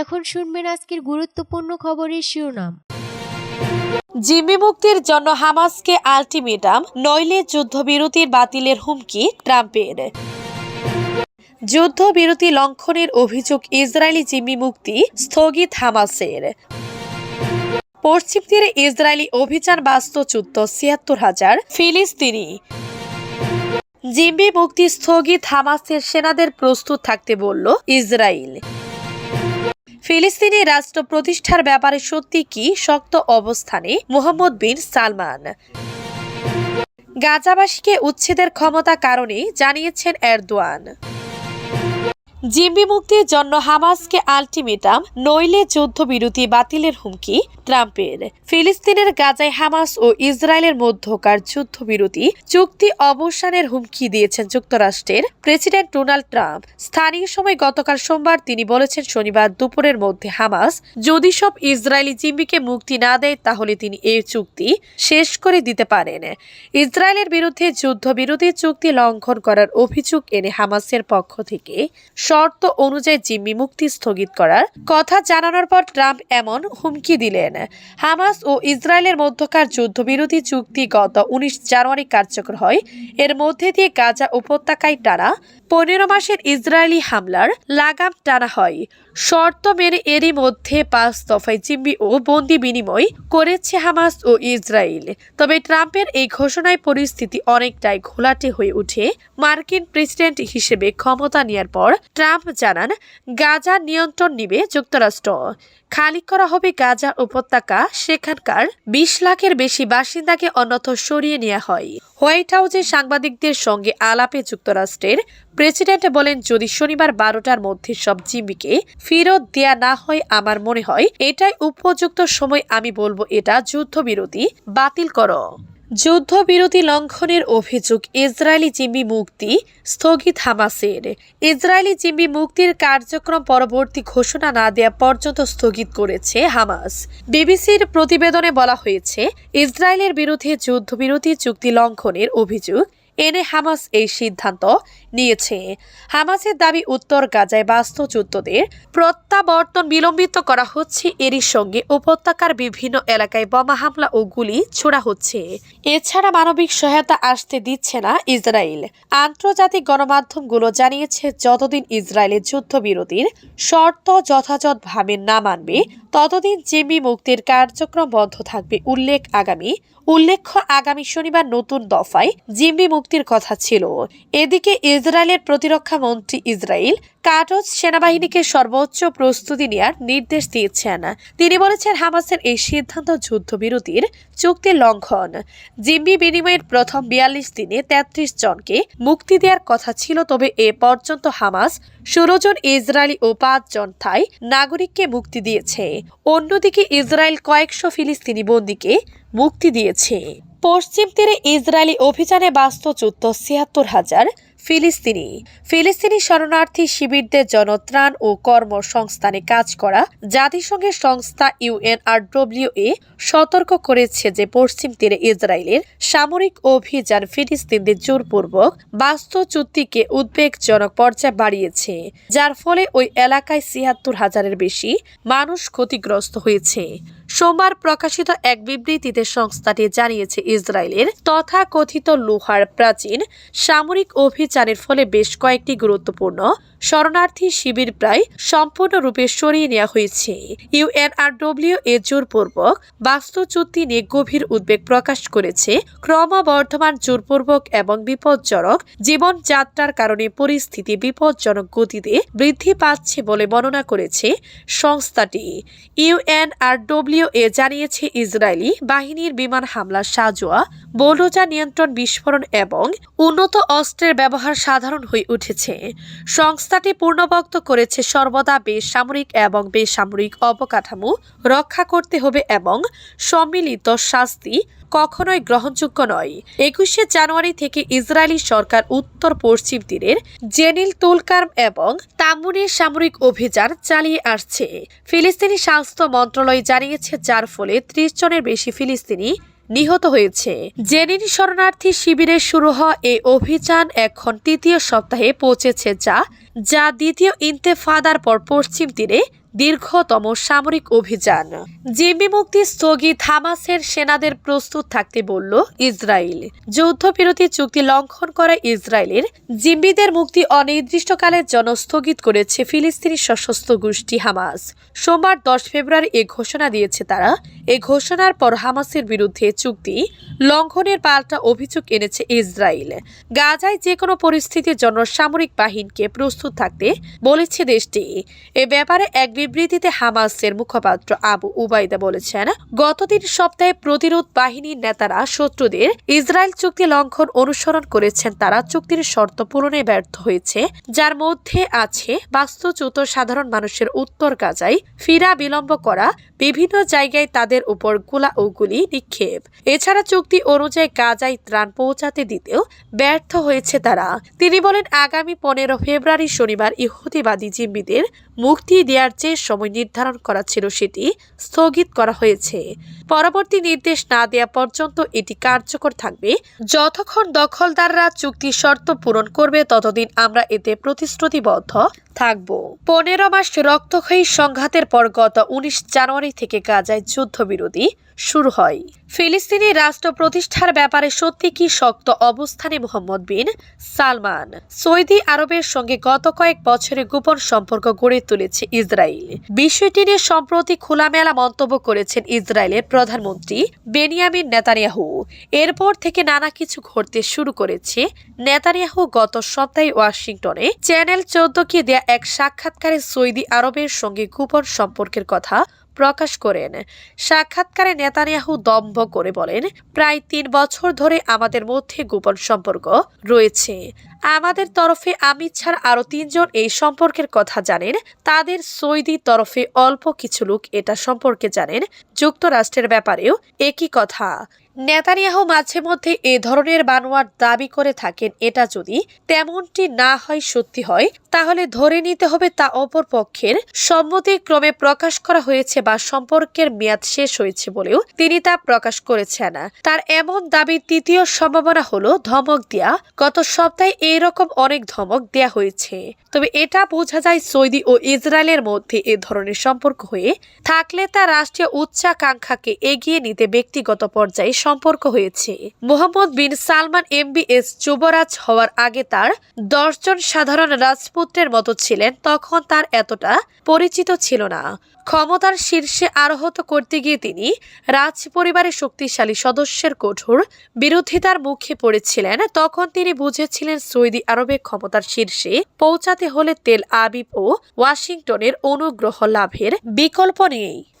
এখন শুনবেন আজকের গুরুত্বপূর্ণ খবরের শিরোনাম। জিম্মি মুক্তির জন্য হামাসকে আলটিমেটাম, নইলে যুদ্ধবিরতির বাতিলের হুমকি ট্রাম্পের। যুদ্ধবিরতি লঙ্ঘনের অভিযোগ ইসরায়েলি জিম্মি মুক্তি স্থগিত হামাসের। পশ্চিম তীরে ইসরায়েলি অভিযান বাস্তুচ্যুত ছিয়াত্তর হাজার ফিলিস্তিনি। জিম্মি মুক্তি স্থগিত হামাসের সেনাদের প্রস্তুত থাকতে বলল ইসরায়েল। ফিলিস্তিনি রাষ্ট্র প্রতিষ্ঠার ব্যাপারে সত্যি কি শক্ত অবস্থানে? মোহাম্মদ বিন সালমান। গাজাবাসীকে উচ্ছেদের ক্ষমতা কারণে জানিয়েছেন এরদোয়ান। জিম্বি মুক্তির জন্য হামাসকে আলটিমেটাম, নইলে যুদ্ধবিরতি বাতিলের হুমকি ট্রাম্পের। ফিলিস্তিনের গাজায় হামাস ও ইসরায়েলের মধ্যকার যুদ্ধবিরতি চুক্তি অবসানের হুমকি দিয়েছেন যুক্তরাষ্ট্রের প্রেসিডেন্ট ডোনাল্ড ট্রাম্প। স্থানীয় সময় গতকাল সোমবার তিনি বলেছেন, শনিবার দুপুরের মধ্যে হামাস যদি সব ইসরায়েলি জিম্বিকে মুক্তি না দেয়, তাহলে তিনি এই চুক্তি শেষ করে দিতে পারেন। ইসরায়েলের বিরুদ্ধে যুদ্ধবিরতি চুক্তি লঙ্ঘন করার অভিযোগ এনে হামাসের পক্ষ থেকে শর্ত অনুযায়ী জিম্মি মুক্তি স্থগিত করার কথা জানানোর পর ট্রাম্প এমন হুমকি দিলেন। হামাস ও ইসরায়েলের মধ্যকার যুদ্ধবিরোধী চুক্তি গত উনিশ জানুয়ারি কার্যকর হয়। এর মধ্যে দিয়ে গাজা উপত্যকায় টানা পনেরো মাসের ইসরায়েলি হামলার লাগাম টানা হয়। শর্ত মেনে এরই মধ্যে পাঁচ দফায় জিম্মি ও বন্দি বিনিময় করেছে হামাস ও ইসরায়েল। তবে ট্রাম্পের এই ঘোষণায় পরিস্থিতি অনেকটাই ঘোলাটে হয়ে উঠে মার্কিন প্রেসিডেন্ট হিসেবে ক্ষমতা নেওয়ার পর ট্রাম্প জানান, গাজা নিয়ন্ত্রণ নিবে যুক্তরাষ্ট্র। খালি করা হবে গাজা উপত্যকা, সেখানকার বিশ লাখের বেশি বাসিন্দাকে অন্যত্র সরিয়ে নেওয়া হয়। হোয়াইট হাউসে সাংবাদিকদের সঙ্গে আলাপে যুক্তরাষ্ট্রের প্রেসিডেন্ট বলেন, যদি শনিবার বারোটার মধ্যে সব জিম্মিকে ফেরত দেয়া না হয়, আমার মনে হয় এটাই উপযুক্ত সময়। আমি বলব, এটা যুদ্ধবিরতি। বাতিল করো। যুদ্ধবিরতি লঙ্ঘনের অভিযোগ ইসরায়েলি জিম্মি মুক্তি স্থগিত হামাসের। ইসরায়েলি জিম্মি মুক্তির কার্যক্রম পরবর্তী ঘোষণা না দেয়া পর্যন্ত স্থগিত করেছে হামাস। বিবিসির প্রতিবেদনে বলা হয়েছে, ইসরায়েলের বিরুদ্ধে যুদ্ধবিরতি চুক্তি লঙ্ঘনের অভিযোগ এনে হামাস এই সিদ্ধান্ত নিয়েছে। হামাসের দাবি উত্তর গাজায় বাস্তুচ্যুতদের প্রত্যাবর্তন বিলম্বিত করা হচ্ছে। এরই সঙ্গে উপত্যকার বিভিন্ন এলাকায় বোমা হামলা ও গুলি ছোড়া হচ্ছে। এছাড়া মানবিক সহায়তা আসতে দিচ্ছে না ইসরায়েল। আন্তর্জাতিক গণমাধ্যমগুলো জানিয়েছে, যতদিন ইসরায়েলের যুদ্ধবিরতির শর্ত যথাযথভাবে না মানবে ততদিন জিম্মি মুক্তির কার্যক্রম বন্ধ থাকবে, উল্লেখ আগামী। উল্লেখ্য, আগামী শনিবার নতুন দফায় জিম্মি মুক্তির কথা ছিল। এদিকে ইসরায়েলের প্রতিরক্ষা মন্ত্রী ইসরায়েল কাটজ সেনাবাহিনীকে সর্বোচ্চ প্রস্তুতি নেওয়ার নির্দেশ দিয়েছেন। তিনি বলেছেন, হামাসের এই সিদ্ধান্ত যুদ্ধবিরতির চুক্তি লঙ্ঘন। জিম্মি বিনিময়ের প্রথম বিয়াল্লিশ দিনে তেত্রিশ জনকে মুক্তি দেওয়ার কথা ছিল, তবে এ পর্যন্ত হামাস ষোলো জন ইসরায়েলি ও পাঁচ জন থাই নাগরিককে মুক্তি দিয়েছে। অন্যদিকে ইসরায়েল কয়েকশো ফিলিস্তিনি বন্দীকে মুক্তি দিয়েছে। পশ্চিম তীরে ইসরায়েলি অভিযানে বাস্তু বাস্তুচ্যুত ছিয়াত্তর হাজার ফিলিস্তিনি। ফিলিস্তিনি শরণার্থী শিবিরদের জনত্রাণ ও কর্মসংস্থানে কাজ করা জাতিসংঘের সংস্থা ইউএনআরডব্লিউ এ সতর্ক করেছে যে পশ্চিম তীরে ইসরায়েলের সামরিক অভিযান ফিলিস্তিনদের জোরপূর্বক বাস্তুচ্যুতিকে উদ্বেগজনক পর্যায়ে বাড়িয়েছে, যার ফলে ওই এলাকায় ছিয়াত্তর হাজারের বেশি মানুষ ক্ষতিগ্রস্ত হয়েছে। সোমবার প্রকাশিত এক বিবৃতিতে সংস্থাটি জানিয়েছে, ইসরায়েলের তথাকথিত লোহার প্রাচীন সামরিক অভিযানের ফলে বেশ কয়েকটি গুরুত্বপূর্ণ শরণার্থী শিবির প্রায় সম্পূর্ণরূপে সরিয়ে নেওয়া হয়েছে। ইউএনআরডব্লিউ এ জোরপূর্বক বাস্তুচ্যুতি নিয়ে গভীর উদ্বেগ প্রকাশ করেছে। ক্রমবর্ধমান জোরপূর্বক এবং বিপজ্জনক জীবনযাত্রার কারণে পরিস্থিতি বিপজ্জনক গতিতে বৃদ্ধি পাচ্ছে বলে বর্ণনা করেছে সংস্থাটি। ইউএনআরডব্লিউ এ জানিয়েছে ইসরায়েলি বাহিনীর বিমান হামলা সাজোয়া বোলোজা নিয়ন্ত্রণ বিস্ফোরণ এবং উন্নত অস্ত্রের ব্যবহার সাধারণ হয়ে উঠেছে। সংস্থাটি পূর্ণবক্ত করেছে সর্বদা বেসামরিক এবং বেসামরিক অবকাঠামো রক্ষা করতে হবে এবং সম্মিলিত শাস্তি কখনোই গ্রহণযোগ্য নয়। একুশে জানুয়ারি থেকে ইসরায়েলি সরকার উত্তর পশ্চিম তীরের জেনিল তুলকার্ম এবং তাম্বুনের সামরিক অভিযান চালিয়ে আসছে। ফিলিস্তিনি স্বাস্থ্য মন্ত্রণালয় জানিয়েছে, যার ফলে ত্রিশ জনের বেশি ফিলিস্তিনি নিহত হয়েছে। জেনিন শরণার্থী শিবিরে শুরু হওয়া এই অভিযান এখন তৃতীয় সপ্তাহে পৌঁছেছে যা যা দ্বিতীয় ইন্তেফাদার পর পশ্চিম তীরে দীর্ঘতম সামরিক অভিযান। জিম্মি মুক্তি স্থগিত হামাসের সেনাদের প্রস্তুত থাকতে বলল ইসরায়েল। যুদ্ধবিরতি চুক্তি লঙ্ঘন করা ইসরায়েলের জিম্মিদের মুক্তি অনির্দিষ্টকালের জন্য স্থগিত করেছে ফিলিস্তিনি সশস্ত্র গোষ্ঠী হামাস। সোমবার দশ ফেব্রুয়ারি এ ঘোষণা দিয়েছে তারা। এ ঘোষণার পর হামাসের বিরুদ্ধে চুক্তি লঙ্ঘনের পাল্টা অভিযোগ এনেছে ইসরায়েল। গাজায় যে কোনো পরিস্থিতির জন্য সামরিক বাহিনীকে প্রস্তুত থাকতে বলেছে দেশটি। এ ব্যাপারে এক বিবৃতিতে হামাসের মুখপাত্র আবু উবাইদা বলেছেন গত তিন সপ্তাহে প্রতিরোধ বাহিনীর নেতারা শত্রুদের ইসরায়েল চুক্তি লঙ্ঘন অনুসরণ করেছেন, তারা চুক্তির শর্ত পূরণে ব্যর্থ হয়েছে। যার মধ্যে আছে বাস্তুচ্যুত সাধারণ মানুষের উত্তর গাজায় ফিরা বিলম্ব করা, বিভিন্ন জায়গায় তাদের উপর গোলা ও গুলি নিক্ষেপ। এছাড়া চুক্তি অনুযায়ী গাজায় ত্রাণ পৌঁছাতে দিতেও ব্যর্থ হয়েছে তারা। তিনি বলেন, আগামী পনেরো ফেব্রুয়ারি শনিবার ইহুদিবাদী জিম্মিদের মুক্তি দেওয়ার যে সময় নির্ধারণ করা ছিল সেটি স্থগিত করা হয়েছে। পরবর্তী নির্দেশ না দেওয়া পর্যন্ত এটি কার্যকর থাকবে। যতক্ষণ দখলদাররা চুক্তি শর্ত পূরণ করবে, ততদিন আমরা এতে প্রতিশ্রুতিবদ্ধ থাকব। পনেরো মাস রক্তক্ষয়ী সংঘাতের পর গত উনিশ জানুয়ারি থেকে গাজায় যুদ্ধবিরোধী শুরু হয়। ফিলিস্তিনি রাষ্ট্র প্রতিষ্ঠার ব্যাপারে সত্যি কি শক্ত অবস্থানে মোহাম্মদ বিন সালমান? সৌদি আরবের সঙ্গে গত কয়েক বছরে গোপন সম্পর্ক গড়ে তুলেছে ইসরায়েল। বিষয়টি নিয়ে সম্প্রতি খোলামেলা মন্তব্য করেছেন ইসরায়েলের প্রধানমন্ত্রী বেনিয়ামিন নেতানিয়াহু। এরপর থেকে নানা কিছু ঘটতে শুরু করেছে নেতানিয়াহু গত সপ্তাহে ওয়াশিংটনে। চ্যানেল চৌদ্দকে দেয়া এক সাক্ষাৎকারে সৌদি আরবের সঙ্গে গোপন সম্পর্কের কথা প্রকাশ করেন। সাক্ষাৎকারে নেতানিয়াহু দম্ভ করে বলেন, প্রায় তিন বছর ধরে আমাদের মধ্যে গোপন সম্পর্ক রয়েছে। আমাদের তরফে আমি ছাড়া আরও তিনজন এই সম্পর্কের কথা জানেন। তাদের সৌদি তরফে অল্প কিছু লোক এটা সম্পর্কে জানেন। যুক্তরাষ্ট্রের ব্যাপারেও একই কথা। নেতানিয়াহু মাঝে মধ্যে এ ধরনের বানোয়ার দাবি করে থাকেন। এটা যদি তেমনটি না হয়, সত্যি হয়, তাহলে ধরে নিতে হবে তা অপর পক্ষের সম্মতিক্রমে প্রকাশ করা হয়েছে বা সম্পর্কের মেয়াদ শেষ হয়েছে বলেও তিনি তা প্রকাশ করেছেন। তার এমন দাবির তৃতীয় সম্ভাবনা হলো ধমক দেয়া। গত সপ্তাহে এইরকম অনেক ধমক দেয়া হয়েছে। তবে এটা বোঝা যায় সৌদি ও ইসরায়েলের মধ্যে এ ধরনের সম্পর্ক হয়ে থাকলে তা রাষ্ট্রীয় উচ্চাকাঙ্ক্ষাকে এগিয়ে নিতে ব্যক্তিগত পর্যায়ে সম্পর্ক হয়েছে। মোহাম্মদ বিন সালমান এমবিএস যুবরাজ হওয়ার আগে তার দশজন সাধারণ রাজপুত্রের মতো ছিলেন, তখন তার এতটা পরিচিত ছিল না। ক্ষমতার শীর্ষে আরোহত করতে গিয়ে তিনি রাজ পরিবারের শক্তিশালী সদস্যের কঠোর বিরোধিতার মুখে পড়েছিলেন। তখন তিনি বুঝেছিলেন সৌদি আরবে ক্ষমতার শীর্ষে পৌঁছাতে হলে তেল আবিব ও ওয়াশিংটনের অনুগ্রহ লাভের বিকল্প নেই।